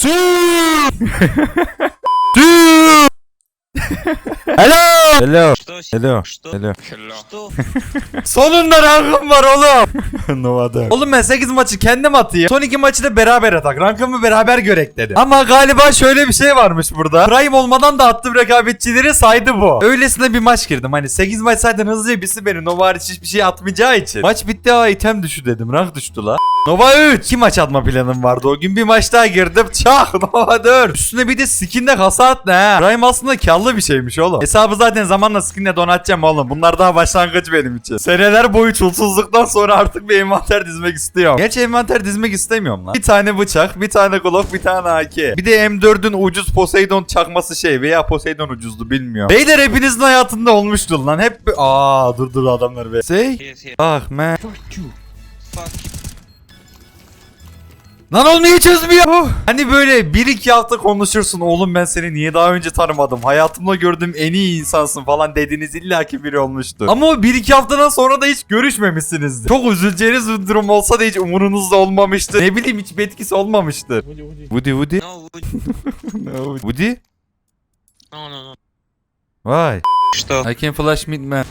Su. Su. Hello. Hello. Что? с- Hello. Что? Hello. Что? Sonunda rankım var oğlum. Nova'da. Oğlum ben 8 maçı kendim atayım. Son 2 maçı da beraber atak. Rankımı beraber görek dedi. Ama galiba şöyle bir şey varmış burada. Prime olmadan da attığım rekabetçileri saydı bu. Öylesine bir maç girdim. Hani 8 maç zaten hızlıca bitsin benim. Nova hariç hiçbir şey atmayacağı için. Maç bitti aa item düşü dedim. Rank düştü la. Nova 3. 2 maç atma planım vardı o gün. Bir maç daha girdim. Çak Nova 4. Üstüne bir de skinde kasa at ne ha. Prime aslında karlı bir şeymiş oğlum. Hesabı zaten zamanla skinle donatacağım oğlum. Bunlar daha başlangıç benim için. Seneler boyu çulsuzluktan sonra artık bir envanter dizmek istiyorum. Gerçi envanter dizmek istemiyorum lan. Bir tane bıçak, bir tane Glock, bir tane AK. Bir de M4'ün ucuz Poseidon çakması şey veya Poseidon ucuzdu bilmiyorum. Beyler hepinizin hayatında olmuştur lan. Hep. Aa dur dur adamlar be. Say. Yes, yes. Ah man. Fuck. Lan oğlum niye çözmüyor? Hani böyle bir iki hafta konuşursun oğlum ben seni niye daha önce tanımadım. Hayatımda gördüğüm en iyi insansın falan dediğiniz illaki biri olmuştu. Ama o bir iki haftadan sonra da hiç görüşmemişsinizdi. Çok üzüleceğiniz bir durum olsa da hiç umurunuzda olmamıştı. Ne bileyim hiç bir etkisi olmamıştı. Woody Woody. Woody Woody. No, no, No. Vay. İşte. I can flash mid man.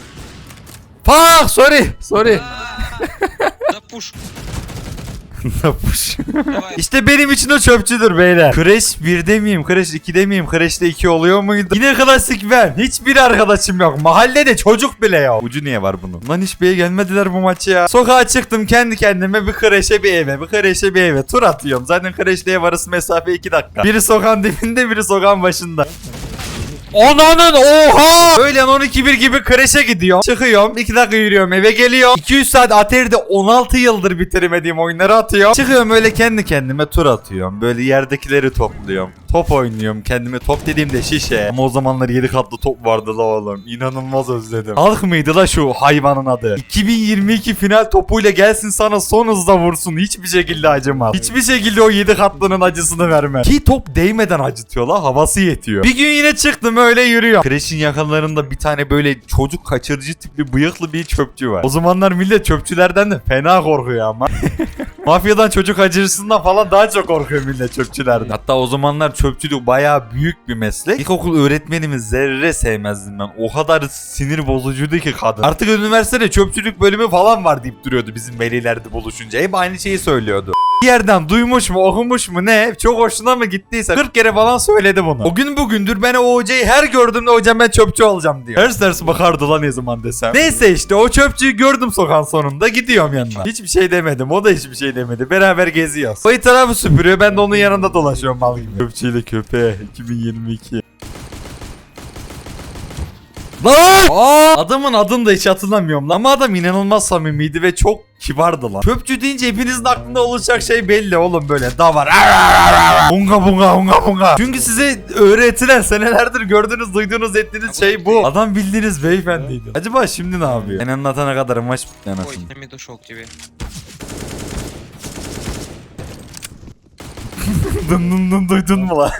Fuck sorry sorry. Ah, push. Napuş. işte benim için o çöpçüdür beyler. Crash 1'de miyim? Crash 2'de miyim? Crash'te 2 oluyor muydu? Yine klasik ben. Hiçbir arkadaşım yok. Mahallede çocuk bile yok. Ucu niye var bunun? Lan hiçbir gelmediler bu maçı ya. Sokağa çıktım kendi kendime bir Crash'e bir eve. Bir Crash'e bir eve. Tur atıyorum. Zaten Crash'le ev arası mesafe 2 dakika. Biri sokağın dibinde biri sokağın başında. Ananın oha! Böyle 12-1 gibi crash'e gidiyorum. Çıkıyorum. 2 dakika yürüyorum eve geliyorum. 200 saat Atari'de 16 yıldır bitiremediğim oyunları atıyorum. Çıkıyorum öyle kendi kendime tur atıyorum. Böyle yerdekileri topluyorum. Top oynuyorum. Kendime top dediğimde şişe. Ama o zamanlar 7 katlı top vardı la oğlum. İnanılmaz özledim. Halk mıydı la şu hayvanın adı? 2022 final topuyla gelsin sana son hızla vursun. Hiçbir şekilde acımaz. Hiçbir şekilde o 7 katlının acısını vermez. Ki top değmeden acıtıyor la. Havası yetiyor. Bir gün yine çıktım öyle yürüyorum. Crash'in yakınlarında bir tane böyle çocuk kaçırıcı tipli bıyıklı bir çöpçü var. O zamanlar millet çöpçülerden de fena korkuyor ama. Mafyadan çocuk acırısından falan daha çok korkuyor millet çöpçülerden. Hatta o zamanlar çöpçülük bayağı büyük bir meslek. İlkokul öğretmenimi zerre sevmezdim ben. O kadar sinir bozucuydu ki kadın. Artık üniversitede çöpçülük bölümü falan var deyip duruyordu bizim velilerde buluşunca. Hep aynı şeyi söylüyordu. Bir yerden duymuş mu okumuş mu ne çok hoşuna mı gittiyse 40 kere falan söyledi bunu. O gün bugündür ben o hocayı her gördüğümde hocam ben çöpçü olacağım diyor. Her ders bakardı lan ne zaman desem. Neyse işte o çöpçüyü gördüm sokağın sonunda gidiyorum yanına. Hiçbir şey demedim o da hiçbir şey demedi. Beraber geziyoruz. O tarafı süpürüyor ben de onun yanında dolaşıyorum mal gibi Çöpçüyle köpeğe 2022. Lan! Aa, adamın adını da hiç hatırlamıyorum lan. Ama adam inanılmaz samimiydi ve çok kibardı lan. Çöpçü deyince hepinizin aklında olacak şey belli oğlum böyle davar. Bunga bunga bunga bunga. Çünkü size öğretilen senelerdir gördüğünüz, duyduğunuz, ettiğiniz şey bu. Adam bildiğiniz beyefendiydi. Acaba şimdi ne yapıyor? Ben anlatana kadar maç bitti Ой, anasını. на миду шел к тебе. Dın dın dın duydun mu lan?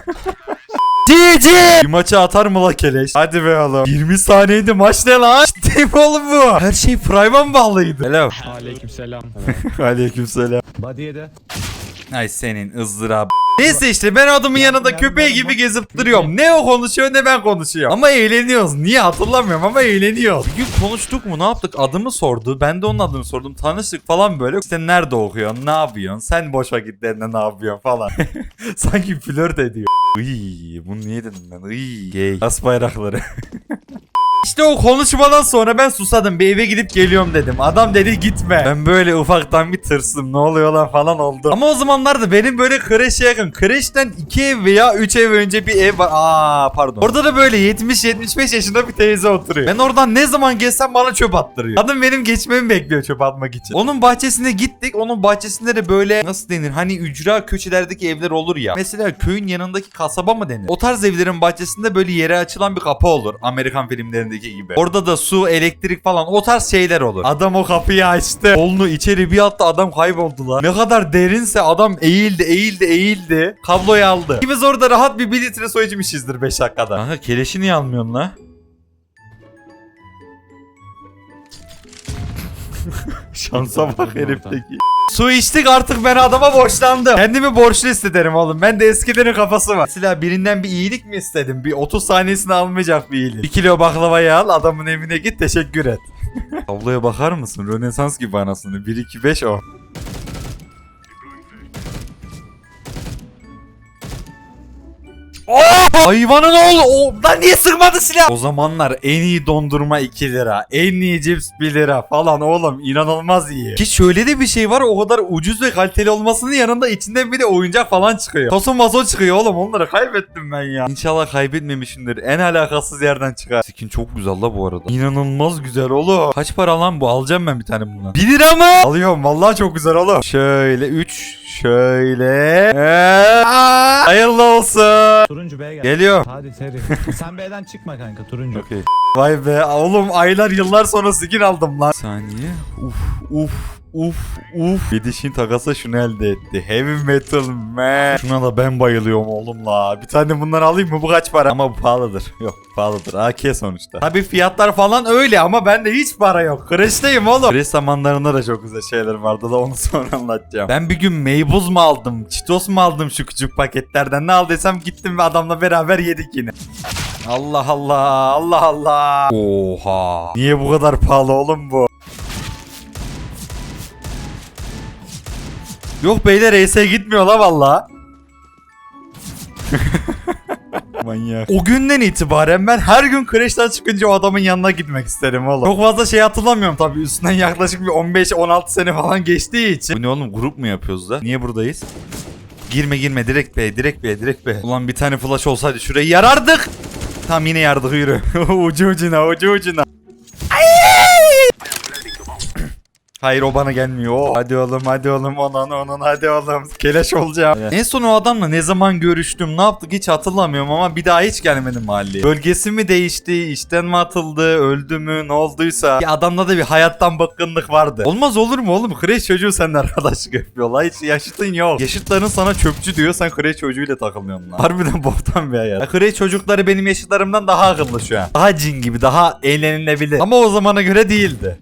GG! Bir maça atar mı la keleş? Hadi be oğlum. 20 saniyeydi maç ne lan? Ciddi mi oğlum bu? Her şey Prime'a mı bağlıydı? Hello. Aleykümselam. Aleykümselam. Body'ye de. Ay senin ızdırap. Neyse işte ben adamın yanında köpeği gibi gezip duruyorum. Ne o konuşuyor ne ben konuşuyorum. Ama eğleniyoruz. Niye hatırlamıyorum ama eğleniyoruz. Bir gün konuştuk mu ne yaptık adımı sordu. Ben de onun adını sordum. Tanıştık falan böyle. İşte nerede okuyorsun ne yapıyorsun sen boş vakitlerinde ne yapıyorsun falan. Sanki flört ediyor. Iy, bunu niye dedim ben? Iy, gay. As bayrakları. İşte o konuşmadan sonra ben susadım. Bir eve gidip geliyorum dedim. Adam dedi gitme. Ben böyle ufaktan bir tırsım. Ne oluyor lan falan oldu. Ama o zamanlarda benim böyle Crash'e yakın. Crash'ten 2 ev veya 3 ev önce bir ev var. Aa pardon. Orada da böyle 70-75 yaşında bir teyze oturuyor. Ben oradan ne zaman geçsem bana çöp attırıyor. Adam benim geçmemi bekliyor çöp atmak için. Onun bahçesine gittik. Onun bahçesinde de böyle nasıl denir? Hani ücra köşelerdeki evler olur ya. Mesela köyün yanındaki kasaba mı denir? O tarz evlerin bahçesinde böyle yere açılan bir kapı olur. Amerikan filmlerindeki gibi. Orada da su, elektrik falan o tarz şeyler olur. Adam o kapıyı açtı. Kolunu içeri bir attı adam kayboldu lan. Ne kadar derinse adam eğildi, eğildi, eğildi. Kabloyu aldı. İkimiz orada rahat bir 1 litre su içmişizdir 5 dakikada. Kanka keleşi niye almıyorsun la? Şansa bak herifteki. Su içtik artık ben adama borçlandım. Kendimi borçlu hissederim oğlum. Ben de eskilerin kafası var. Mesela birinden bir iyilik mi istedim? Bir 30 saniyesini almayacak bir iyilik. 1 kilo baklavayı al adamın evine git teşekkür et. Tabloya bakar mısın? Rönesans gibi anasını. 1 2 5 o. Oh! Hayvanın oğlu. O, lan niye sıkmadı silah? O zamanlar en iyi dondurma 2 lira. En iyi cips 1 lira falan oğlum. inanılmaz iyi. Ki şöyle de bir şey var. O kadar ucuz ve kaliteli olmasının yanında içinden bir de oyuncak falan çıkıyor. Tosun maso çıkıyor oğlum. Onları kaybettim ben ya. İnşallah kaybetmemişimdir. En alakasız yerden çıkar. Skin çok güzel la bu arada. İnanılmaz güzel oğlum. Kaç para lan bu? Alacağım ben bir tane bundan. 1 lira mı? Alıyorum. Vallahi çok güzel oğlum. Şöyle 3 Şöyle. Ee, aa, hayırlı olsun. Turuncu B'ye gel. Geliyor. Hadi seri. Sen B'den çıkma kanka turuncu. Okey. Vay be oğlum aylar yıllar sonra skin aldım lan. Saniye. Uf uf uf uf. Gidişin takası şunu elde etti. Heavy metal man. Şuna da ben bayılıyorum oğlum la. Bir tane bundan alayım mı bu kaç para? Ama bu pahalıdır. Yok pahalıdır. AK sonuçta. Tabi fiyatlar falan öyle ama bende hiç para yok. Crash'teyim oğlum. Crash zamanlarında da çok güzel şeyler vardı da onu sonra anlatacağım. Ben bir gün meybuz mu aldım? Cheetos mu aldım şu küçük paketlerden? Ne aldıysam gittim ve adamla beraber yedik yine. Allah Allah Allah Allah. Oha. Niye bu kadar pahalı oğlum bu? Yok beyler ES'e gitmiyor la valla. Manyak. O günden itibaren ben her gün Crash'ten çıkınca o adamın yanına gitmek isterim oğlum. Çok fazla şey hatırlamıyorum tabii. Üstünden yaklaşık bir 15-16 sene falan geçtiği için. Bu ne oğlum grup mu yapıyoruz da? Niye buradayız? Girme girme direkt be direkt be direkt be. Ulan bir tane flash olsaydı şurayı yarardık. Tamam yine yardık yürü. ucu ucuna ucu ucuna. Hayır o bana gelmiyor. Hadi oğlum hadi oğlum onun onun hadi oğlum. Keleş olacağım. En son o adamla ne zaman görüştüm ne yaptık hiç hatırlamıyorum ama bir daha hiç gelmedim mahalleye. Bölgesi mi değişti işten mi atıldı öldü mü ne olduysa. Bir adamda da bir hayattan bıkkınlık vardı. Olmaz olur mu oğlum? Kreş çocuğu seninle arkadaşlık yapıyorlar. Hiç yaşıtın yok. Yaşıtların sana çöpçü diyor sen kreş çocuğuyla takılıyorsun lan. Harbiden boktan bir hayat. Ya Kreş çocukları benim yaşıtlarımdan daha akıllı şu an. Daha cin gibi daha eğlenilebilir. Ama o zamana göre değildi.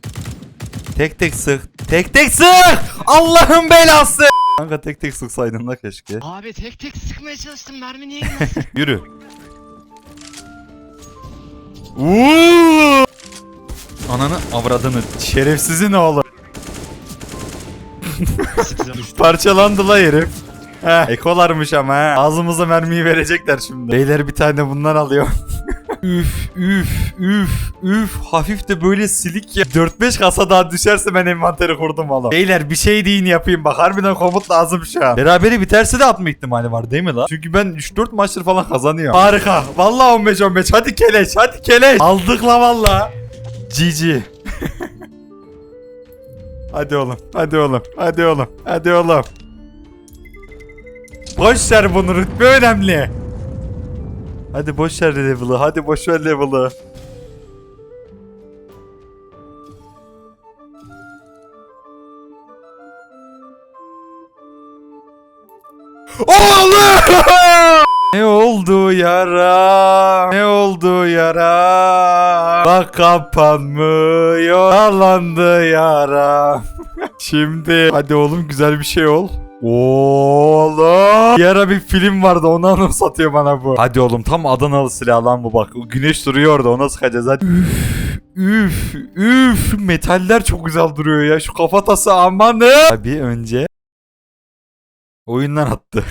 Tek tek sık. Tek tek sık! Allah'ın belası! Kanka tek tek sıksaydın da keşke. Abi tek tek sıkmaya çalıştım mermi niye girmez? Yürü. Uuu! Ananı avradını şerefsizin oğlu. Parçalandı la herif. Heh, ekolarmış ama ha. Ağzımıza mermiyi verecekler şimdi. Beyler bir tane bundan alıyor. üf üf üf üf hafif de böyle silik ya. 4-5 kasa daha düşerse ben envanteri kurdum oğlum. Beyler bir şey deyin yapayım bak harbiden komut lazım şu an. Beraberi biterse de atma ihtimali var değil mi la? Çünkü ben 3-4 maçtır falan kazanıyorum. Harika. Vallahi 15-15 hadi keleş hadi keleş. Aldık la valla. GG. hadi oğlum hadi oğlum hadi oğlum hadi oğlum. Boş ver bunu rütbe önemli. Hadi boş ver level'ı. Hadi boş ver level'ı. Oğlum! Ne oldu yara? Ne oldu yara? Bak kapanmıyor. Yalandı yara. Şimdi hadi oğlum güzel bir şey ol. Oğlum. Bir ara bir film vardı onu anımsatıyor bana bu. Hadi oğlum tam Adanalı silah lan bu bak. Güneş duruyor orada ona sıkacağız hadi. Üf üf üf metaller çok güzel duruyor ya şu kafatası amanı. Tabii önce oyundan attı.